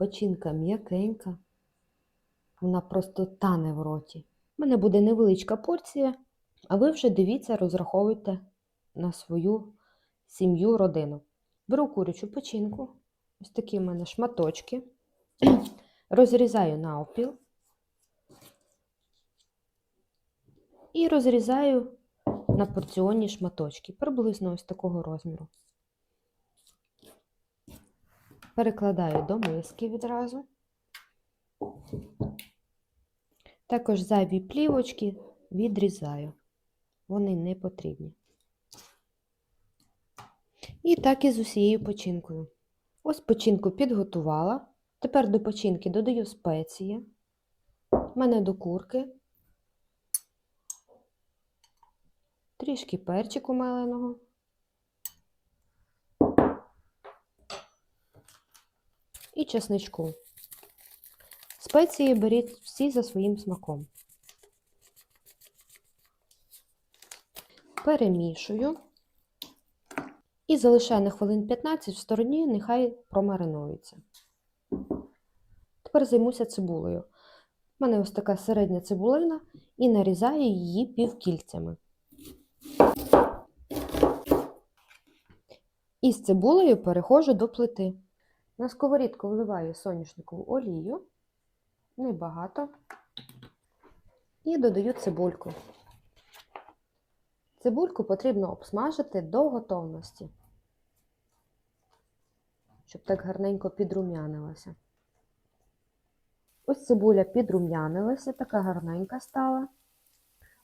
Печінка м'якенька. Вона просто тане в роті. У мене буде невеличка порція, а ви вже дивіться, розраховуйте на свою сім'ю, родину. Беру курячу печінку, ось такі в мене шматочки, розрізаю навпіл і розрізаю на порціонні шматочки, приблизно ось такого розміру. Перекладаю до миски відразу. Також зайві плівочки відрізаю. Вони не потрібні. І так і з усією печінкою. Ось печінку підготувала. Тепер до печінки додаю спеції. У мене до курки. Трішки перчику меленого. І чесничку. Спеції беріть всі за своїм смаком. Перемішую і залишаю на хвилин 15 в стороні, нехай промаринується. Тепер займуся цибулею. У мене ось така середня цибулина і нарізаю її півкільцями. І з цибулею переходжу до плити. На сковорідку вливаю соняшникову олію, небагато, і додаю цибульку. Цибульку потрібно обсмажити до готовності, щоб так гарненько підрум'янилася. Ось цибуля підрум'янилася, така гарненька стала.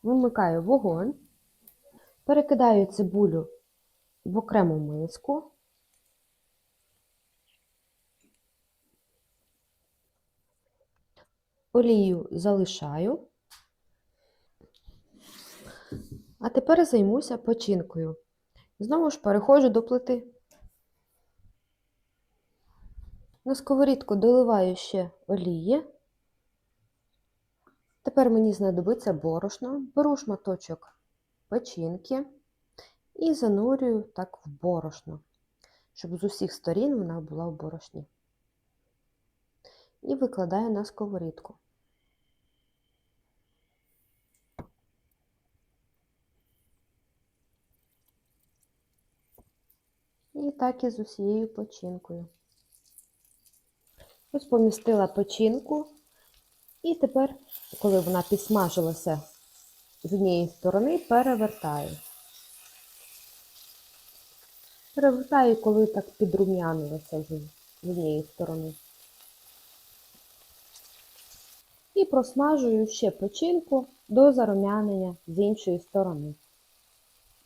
Вимикаю вогонь, перекидаю цибулю в окрему миску. Олію залишаю. А тепер займуся печінкою. Знову ж переходжу до плити. На сковорідку доливаю ще олії. Тепер мені знадобиться борошно. Беру шматочок печінки і занурюю так в борошно, щоб з усіх сторін вона була в борошні. І викладаю на сковорідку. І так і з усією печінкою. Ось помістила печінку, і тепер, коли вона підсмажилася з однієї сторони, перевертаю. Перевертаю, коли так підрум'янилося вже з однієї сторони. І просмажую ще печінку до зарум'янення з іншої сторони.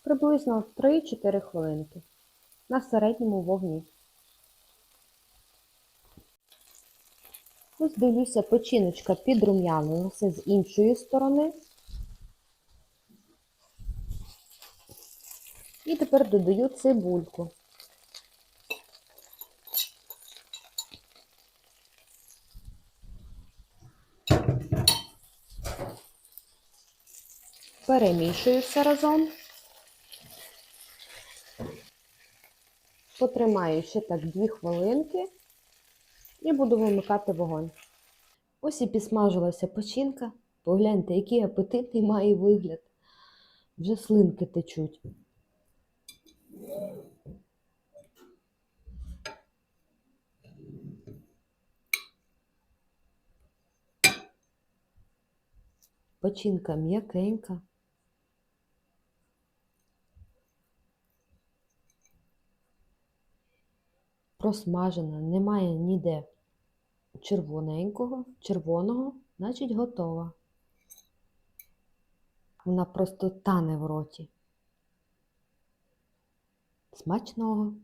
Приблизно 3-4 хвилинки на середньому вогні. Ось дивлюся, печіночка підрум'янилася з іншої сторони. І тепер додаю цибульку. Перемішую все разом. Потримаю ще так 2 хвилинки і буду вимикати вогонь. Ось і підсмажилася печінка. Погляньте, який апетитний має вигляд. Вже слинки течуть. Печінка м'якенька. Просмажена, немає ніде червоненького, червоного, значить готова. Вона просто тане в роті. Смачного!